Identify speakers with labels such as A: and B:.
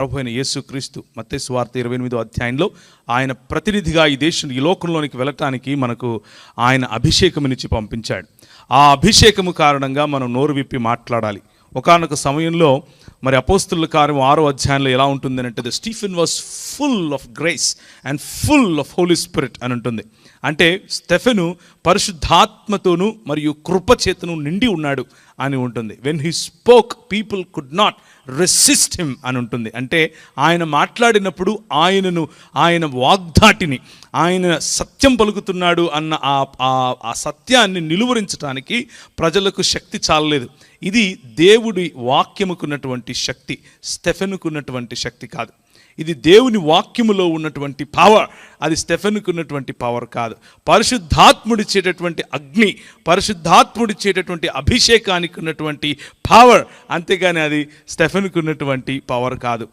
A: ప్రభు అయిన యేసుక్రీస్తు మత్తే స్వార్థ ఇరవై ఎనిమిదో అధ్యాయంలో ఆయన ప్రతినిధిగా ఈ దేశం ఈ లోకంలోనికి వెళ్ళటానికి మనకు ఆయన అభిషేకమునిచ్చి పంపించాడు. ఆ అభిషేకము కారణంగా మనం నోరు విప్పి మాట్లాడాలి. ఒకానొక సమయంలో మరి అపోస్తుల కార్యం ఆరో అధ్యాయంలో ఎలా ఉంటుంది అంటే the Stephen was full of grace and full of Holy Spirit అని ఉంటుంది. అంటే స్టెఫెను పరిశుద్ధాత్మతోను మరియు కృపచేతను నిండి ఉన్నాడు అని ఉంటుంది. When he spoke people could not resist him అని ఉంటుంది. అంటే ఆయన మాట్లాడినప్పుడు ఆయనను ఆయన వాగ్దాటిని ఆయన సత్యం పలుకుతున్నాడు అన్న ఆ ఆ- ఆ సత్యాన్ని నిలువరించడానికి ప్రజలకు శక్తి చాలలేదు. ఇది దేవుడి వాక్యముకున్నటువంటి శక్తి స్టెఫెన్కున్నటువంటి శక్తి కాదు. ఇది దేవుని వాక్యములో ఉన్నటువంటి పవర్ అది స్టెఫెన్కున్నటువంటి పవర్ కాదు. పరిశుద్ధాత్ముడిచ్చేటటువంటి అగ్ని పరిశుద్ధాత్ముడిచ్చేటటువంటి అభిషేకానికి ఉన్నటువంటి పవర్ అంతేగాని అది స్టెఫెన్కున్నటువంటి పవర్ కాదు.